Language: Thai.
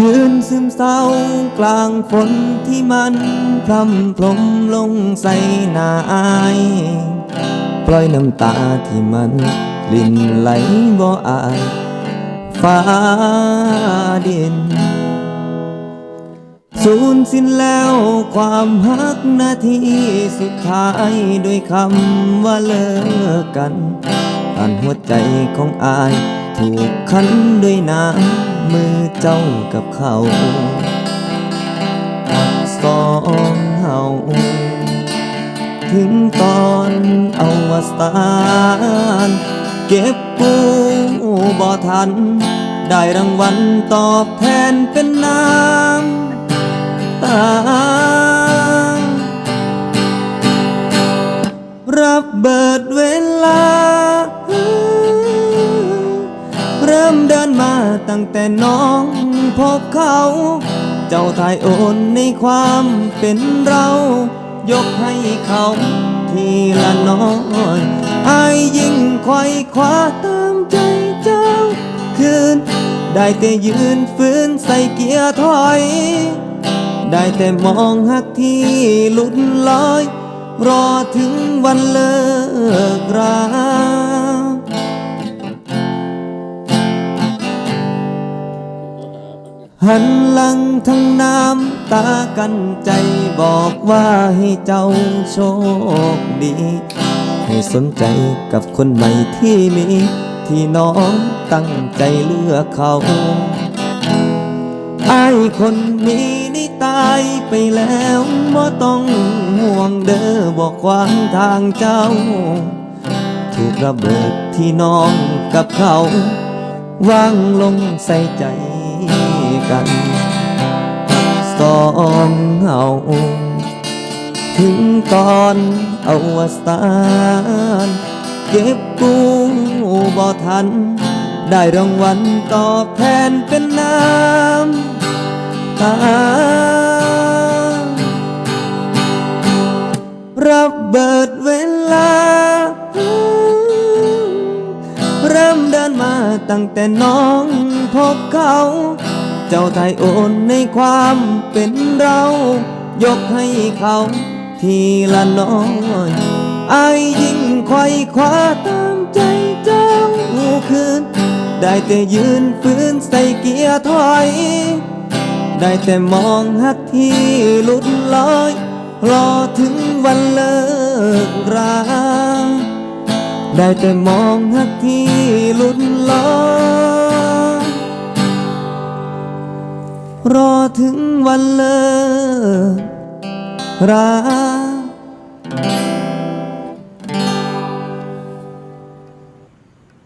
ยืนซึมเศร้ากลางฝนที่มันพรำพรมลงใส่หน้าอายปล่อยน้ำตาที่มันลินไหลบ่อายฟ้าดินสูญสิ้นแล้วความฮักนาทีสุดท้ายด้วยคำว่าเลิกกันอันหัวใจของอายถูกคันด้วยน้ำ มือเจ้ากับเขาอักสองเฮาถึงตอนเอาวสานเก็บกู้บ่ทัน ได้รางวัลตอบแทนเป็นน้ำตา รับเบิดเวลา มเดินมาตั้งแต่น้องพบเขา เจ้าทายโอนในความเป็นเรา ยกให้เขาทีละน้อยอายยิ่งไขว้คว้าตามใจเจ้า คืน ได้แต่ยืนฟื้นใส่เกียร์ถอย ได้แต่มองหักที่หลุดลอย รอถึงวันเลิกรา หันหลังทั้งน้ำตากันใจบอกว่าให้เจ้าโชคดี ให้สนใจกับคนใหม่ที่มี ที่น้องตั้งใจเลือกเขาไอ้คนนี้นี่ตายไปแล้วบ่ต้องห่วงเด้อบอกขวางทางเจ้า ถูกระเบิดที่น้องกับเขาวางลงใส่ใจ กันสองเฮาถึงตอนอาวสานเก็บกู้บ่ทัน ได้รางวัลตอบแทนเป็นน้ำตารับเบิดเวลา เริ่มเดินมาตั้งแต่น้องพบเขา เจ้าไทยโอนในความเป็นเรา ยกให้เขาทีละน้อยอายยิ่งไขว้คว้าตามใจเจ้าคืน ได้แต่ยืนฟื้นใส่เกียร์ถอย ได้แต่มองหักที่ลุดลอย รอถึงวันเลิกราได้แต่มองหักที่ลุดลอย รอถึงวันเลิกรา